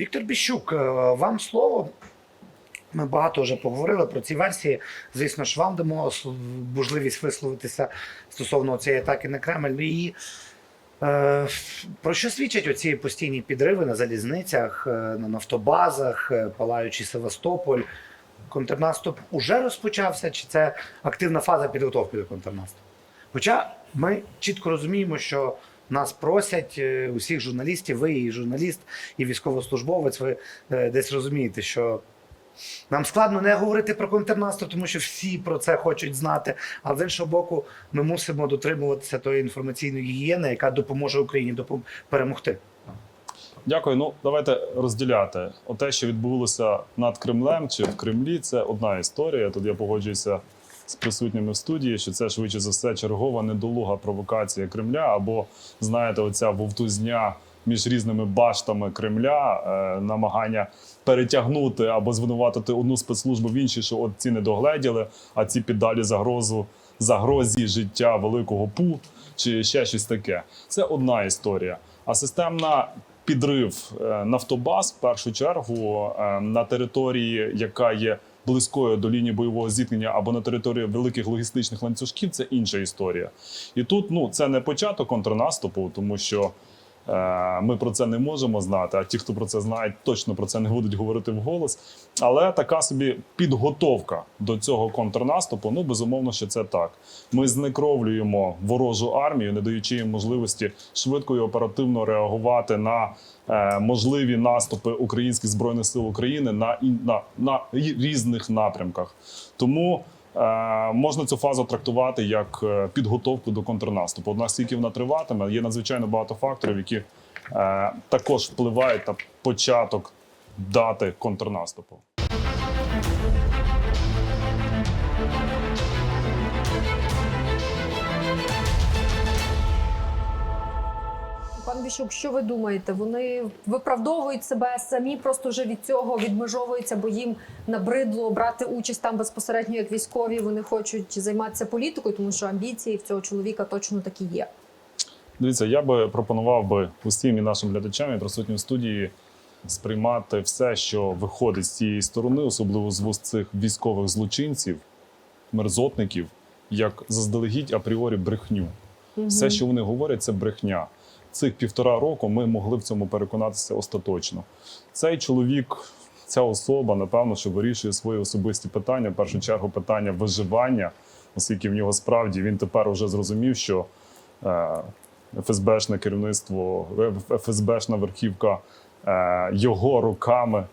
Віктор Біщук, е, вам слово. Ми багато вже поговорили про ці версії. Звісно ж, вам дамо можливість висловитися стосовно цієї атаки на Кремль. І е, про що свідчать оці постійні підриви на залізницях, е, на нафтобазах, е, палаючий Севастополь? Контрнаступ уже розпочався, чи це активна фаза підготовки до контрнаступу? Хоча ми чітко розуміємо, що нас просять е, усіх журналістів, ви і журналіст, і військовослужбовець, ви е, десь розумієте, що нам складно не говорити про контрнаступ, тому що всі про це хочуть знати. А з іншого боку, ми мусимо дотримуватися тої інформаційної гігієни, яка допоможе Україні допом- перемогти. Дякую. Ну давайте розділяти. Оте, що відбулося над Кремлем чи в Кремлі, це одна історія. Тут я погоджуюся з присутніми в студії, що це швидше за все чергова недолуга провокація Кремля, або знаєте, оця вовтузня між різними баштами Кремля, е, намагання перетягнути або звинуватити одну спецслужбу в іншій, що от ці не догледіли, а ці піддалі загрозу загрозі життя великого пу чи ще щось таке. Це одна історія. А системна підрив е, нафтобаз в першу чергу е, на території, яка є близькою до лінії бойового зіткнення або на території великих логістичних ланцюжків, це інша історія. І тут ну це не початок контрнаступу, тому що. Е, Ми про це не можемо знати, а ті, хто про це знають, точно про це не будуть говорити вголос. Але така собі підготовка до цього контрнаступу. Ну безумовно, що це так. Ми знекровлюємо ворожу армію, не даючи їм можливості швидко і оперативно реагувати на е, можливі наступи українських збройних сил України на, на, на різних напрямках. Тому можна цю фазу трактувати як е, підготовку до контрнаступу. Однак, скільки вона триватиме, є надзвичайно багато факторів, які е, також впливають на початок дати контрнаступу. Пан що ви думаєте? Вони виправдовують себе самі, просто вже від цього відмежовуються, бо їм набридло брати участь там безпосередньо як військові. Вони хочуть займатися політикою, тому що амбіції в цього чоловіка точно такі є. Дивіться, я би пропонував би усім і нашим глядачам і присутнім в студії сприймати все, що виходить з цієї сторони, особливо з вуст цих військових злочинців, мерзотників, як заздалегідь апріорі брехню. Все, що вони говорять, це брехня. Цих півтора року ми могли в цьому переконатися остаточно. Цей чоловік, ця особа, напевно, що вирішує свої особисті питання. В першу чергу питання виживання, оскільки в нього справді він тепер вже зрозумів, що е, ФСБшне керівництво, е, ФСБшна верхівка е, його руками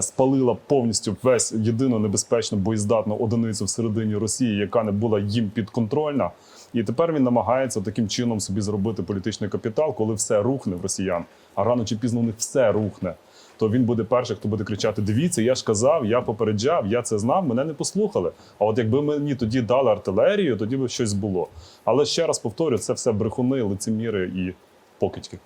спалила повністю весь єдину небезпечну боєздатну одиницю всередині Росії, яка не була їм підконтрольна. І тепер він намагається таким чином собі зробити політичний капітал, коли все рухне в росіян, а рано чи пізно у них все рухне. То він буде перший, хто буде кричати: Дивіться, я ж казав, я попереджав, я це знав, мене не послухали. А от якби мені тоді дали артилерію, тоді б щось було. Але ще раз повторю, це все брехуни, лицеміри і покидьки.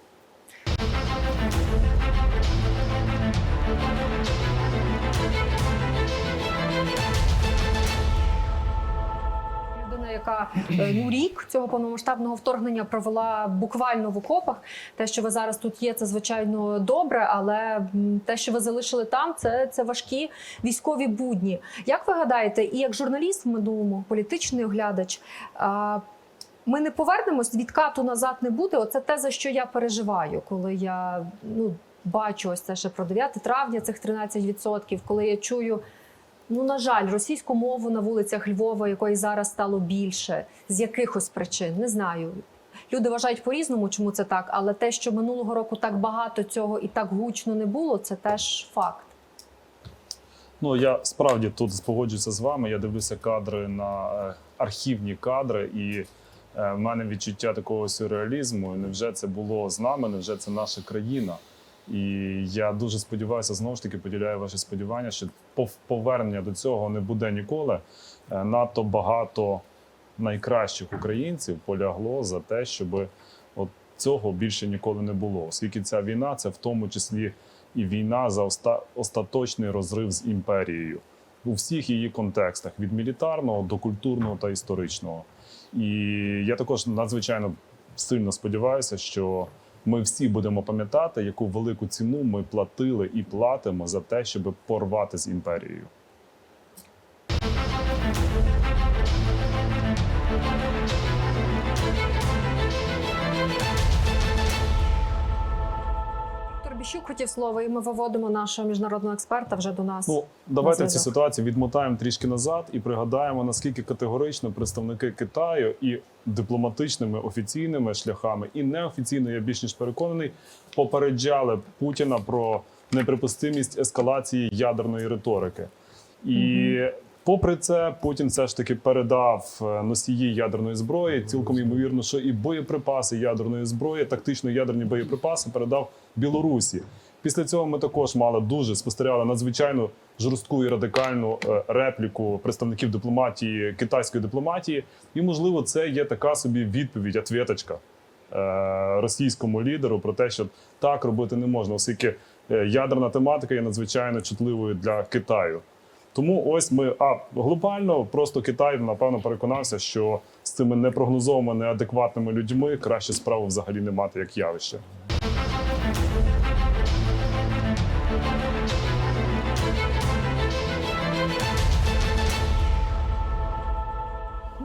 Яка е, ну рік цього повномасштабного вторгнення провела буквально в окопах. Те, що ви зараз тут є, це звичайно добре, але те, що ви залишили там, це, це важкі військові будні. Як ви гадаєте, і як журналіст в минулому, політичний оглядач. Ми не повернемось, відкату назад не буде. Оце те, за що я переживаю, коли я ну, бачу ось це ще про 9 травня, цих 13%, коли я чую Ну, на жаль, російську мову на вулицях Львова, якої зараз стало більше, з якихось причин, не знаю. Люди вважають по-різному, чому це так, але те, що минулого року так багато цього і так гучно не було, це теж факт. Ну я справді тут погоджуюся з вами. Я дивлюся кадри на е, архівні кадри, і е, в мене відчуття такого сюрреалізму. Невже це було з нами? Невже це наша країна? І я дуже сподіваюся, знову ж таки поділяю ваші сподівання, що пов- повернення до цього не буде ніколи. Е, Надто багато найкращих українців полягло за те, щоб от цього більше ніколи не було. Оскільки ця війна це в тому числі і війна за оста- остаточний розрив з імперією у всіх її контекстах: від мілітарного до культурного та історичного. І я також надзвичайно сильно сподіваюся, що ми всі будемо пам'ятати, яку велику ціну ми платили і платимо за те, щоб порвати з імперією. Біщук хотів слово, і ми виводимо нашого міжнародного експерта вже до нас. Ну, давайте на цю ситуацію відмотаємо трішки назад і пригадаємо, наскільки категорично представники Китаю і дипломатичними офіційними шляхами, і неофіційно, я більш ніж переконаний, попереджали Путіна про неприпустимість ескалації ядерної риторики. І попри це, Путін все ж таки передав е, носії ядерної зброї. Цілком ймовірно, що і боєприпаси ядерної зброї, тактично ядерні боєприпаси передав Білорусі. Після цього ми також мали дуже спостерігали надзвичайно жорстку і радикальну е, репліку представників дипломатії китайської дипломатії. І можливо, це є така собі відповідь, ответочка е, російському лідеру про те, що так робити не можна, оскільки ядерна тематика є надзвичайно чутливою для Китаю. Тому ось ми а глобально просто Китай напевно переконався, що з цими непрогнозованими, неадекватними людьми краще справу взагалі не мати як явище.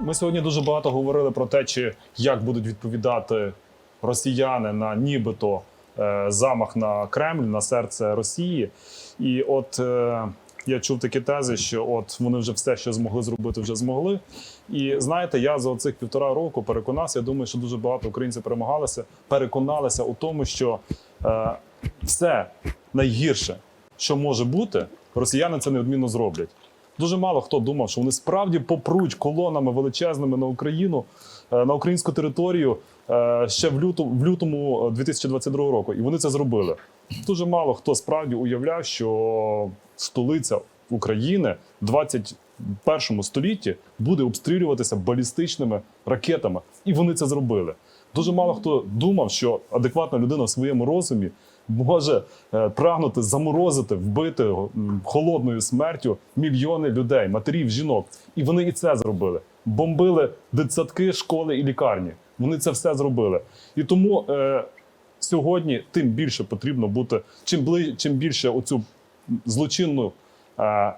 Ми сьогодні дуже багато говорили про те, чи як будуть відповідати росіяни на нібито е, замах на Кремль, на серце Росії. І от е, я чув такі тези, що от вони вже все, що змогли зробити, вже змогли. І знаєте, я за оцих півтора року переконався. Я думаю, що дуже багато українців перемагалися, переконалися у тому, що е, все найгірше, що може бути, росіяни це неодмінно зроблять. Дуже мало хто думав, що вони справді попруть колонами величезними на Україну, е, на українську територію е, ще в лютому, в лютому 2022 року. І вони це зробили. Дуже мало хто справді уявляв, що столиця України в 21 столітті буде обстрілюватися балістичними ракетами. І вони це зробили. Дуже мало хто думав, що адекватна людина в своєму розумі може е, прагнути заморозити, вбити холодною смертю мільйони людей, матерів, жінок. І вони і це зробили. Бомбили дитсадки, школи і лікарні. Вони це все зробили. І тому е, сьогодні тим більше потрібно бути, чим бли, чим більше оцю злочинну е,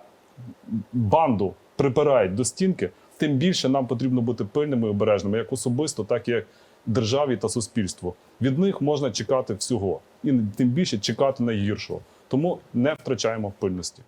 банду припирають до стінки, тим більше нам потрібно бути пильними і обережними, як особисто, так і як державі та суспільству. Від них можна чекати всього, і тим більше чекати найгіршого. Тому не втрачаємо пильності.